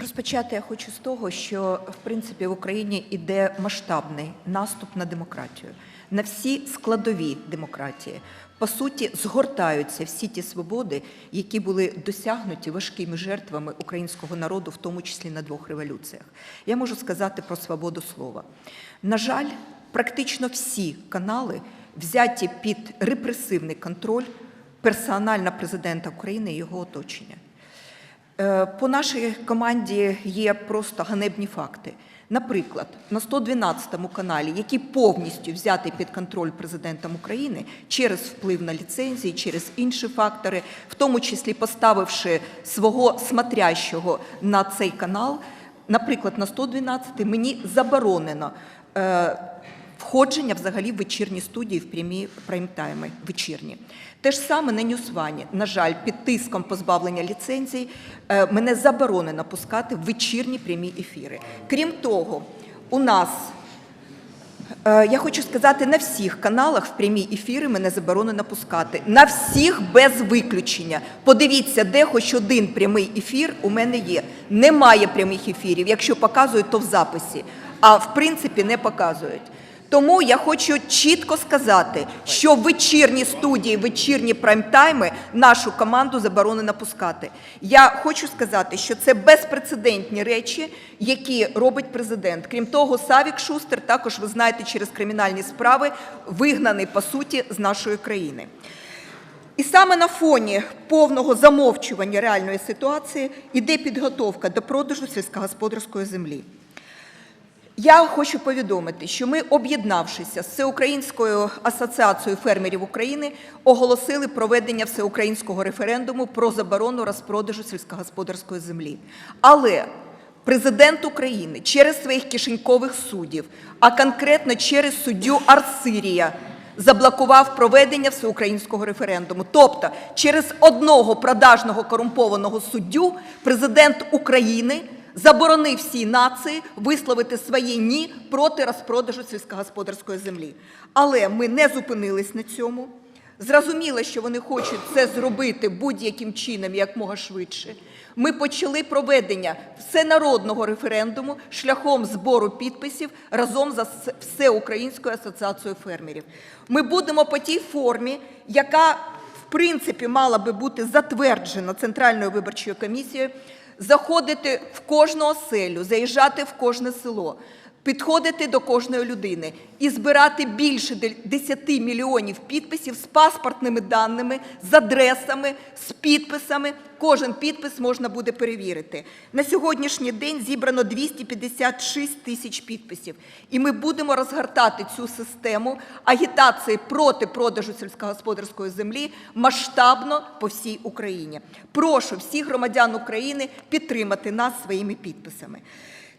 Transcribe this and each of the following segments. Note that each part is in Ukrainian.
Розпочати я хочу з того, що в принципі в Україні іде масштабний наступ на демократію, на всі складові демократії. По суті, згортаються всі ті свободи, які були досягнуті важкими жертвами українського народу, в тому числі на двох революціях. Я можу сказати про свободу слова. На жаль, практично всі канали взяті під репресивний контроль персонально президента України і його оточення. Е, По нашій команді є просто ганебні факти. Наприклад, на 112 каналі, який повністю взятий під контроль президентом України через вплив на ліцензії, через інші фактори, в тому числі поставивши свого смотрящого на цей канал, наприклад, на 112 мені заборонено е, входження взагалі в вечірні студії в прямі прайм-тайми вечірні. Те ж саме на Ньюсвані. На жаль, під тиском позбавлення ліцензій е, мене заборонено пускати в вечірні прямі ефіри. Крім того, у нас Е, Я хочу сказати, на всіх каналах в прямі ефіри мене заборонено пускати. На всіх без виключення. Подивіться, де хоч один прямий ефір у мене є. Немає прямих ефірів. Якщо показують, то в записі. А в принципі не показують. Тому я хочу чітко сказати, що вечірні студії, вечірні прайм-тайми нашу команду заборонено пускати. Я хочу сказати, що це безпрецедентні речі, які робить президент. Крім того, Савік Шустер також, ви знаєте, через кримінальні справи вигнаний по суті з нашої країни. І саме на фоні повного замовчування реальної ситуації іде підготовка до продажу сільськогосподарської землі. Я хочу повідомити, що ми, об'єднавшися з Всеукраїнською асоціацією фермерів України, оголосили проведення всеукраїнського референдуму про заборону розпродажу сільськогосподарської землі. Але президент України через своїх кишенькових суддів, а конкретно через суддю Арсирія, заблокував проведення всеукраїнського референдуму. Тобто, через одного продажного корумпованого суддю президент України заборонив всій нації висловити своє ні проти розпродажу сільськогосподарської землі. Але ми не зупинились на цьому. Зрозуміло, що вони хочуть це зробити будь-яким чином, якмога швидше. Ми почали проведення всенародного референдуму шляхом збору підписів разом з Всеукраїнською асоціацією фермерів. Ми будемо по тій формі, яка в принципі мала би бути затверджена Центральною виборчою комісією, заходити в кожну оселю, заїжджати в кожне село, підходити до кожної людини і збирати більше де- 10 мільйонів підписів з паспортними даними, з адресами, з підписами. Кожен підпис можна буде перевірити. На сьогоднішній день зібрано 256 тисяч підписів. І ми будемо розгортати цю систему агітації проти продажу сільськогосподарської землі масштабно по всій Україні. Прошу всіх громадян України підтримати нас своїми підписами.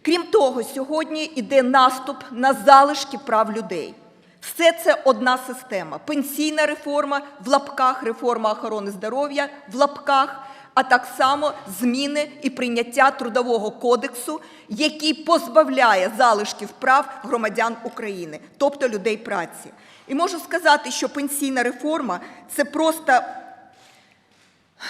Крім того, сьогодні йде наступ на залишки прав людей. Все це одна система: пенсійна реформа в лапках, реформа охорони здоров'я в лапках, а так само зміни і прийняття трудового кодексу, який позбавляє залишків прав громадян України, тобто людей праці. І можу сказати, що пенсійна реформа це просто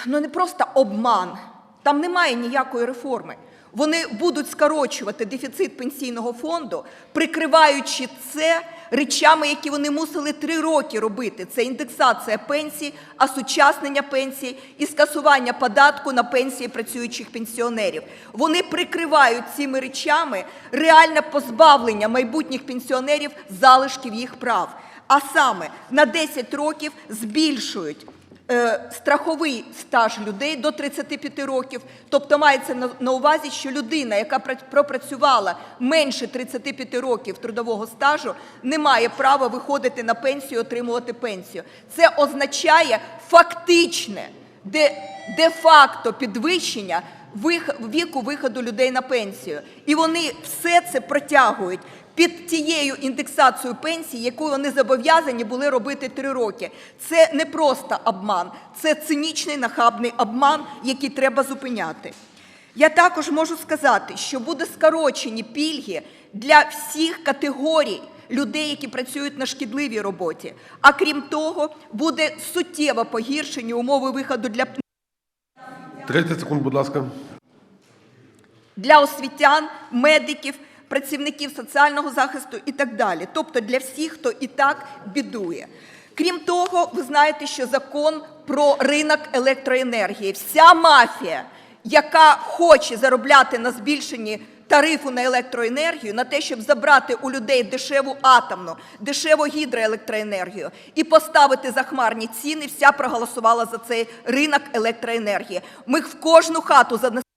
ну не просто обман. Там немає ніякої реформи. Вони будуть скорочувати дефіцит пенсійного фонду, прикриваючи це речами, які вони мусили три роки робити. Це індексація пенсій, осучаснення пенсій і скасування податку на пенсії працюючих пенсіонерів. Вони прикривають цими речами реальне позбавлення майбутніх пенсіонерів залишків їх прав. А саме на 10 років збільшують страховий стаж людей до 35 років. Тобто мається на, увазі, що людина, яка пропрацювала менше 35 років трудового стажу, не має права виходити на пенсію, отримувати пенсію. Це означає фактичне, де, де-факто підвищення віку виходу людей на пенсію. І вони все це протягують під тією індексацією пенсії, яку вони зобов'язані були робити три роки. Це не просто обман, це цинічний нахабний обман, який треба зупиняти. Я також можу сказати, що буде скорочені пільги для всіх категорій людей, які працюють на шкідливій роботі. А крім того, буде суттєво погіршені умови виходу для 30 секунд, будь ласка. для освітян, медиків, працівників соціального захисту і так далі. Тобто для всіх, хто і так бідує. Крім того, ви знаєте, що закон про ринок електроенергії, вся мафія, яка хоче заробляти на збільшенні тарифу на електроенергію, на те, щоб забрати у людей дешеву атомну, дешеву гідроелектроенергію і поставити захмарні ціни, вся проголосувала за цей ринок електроенергії. Ми в кожну хату занесемо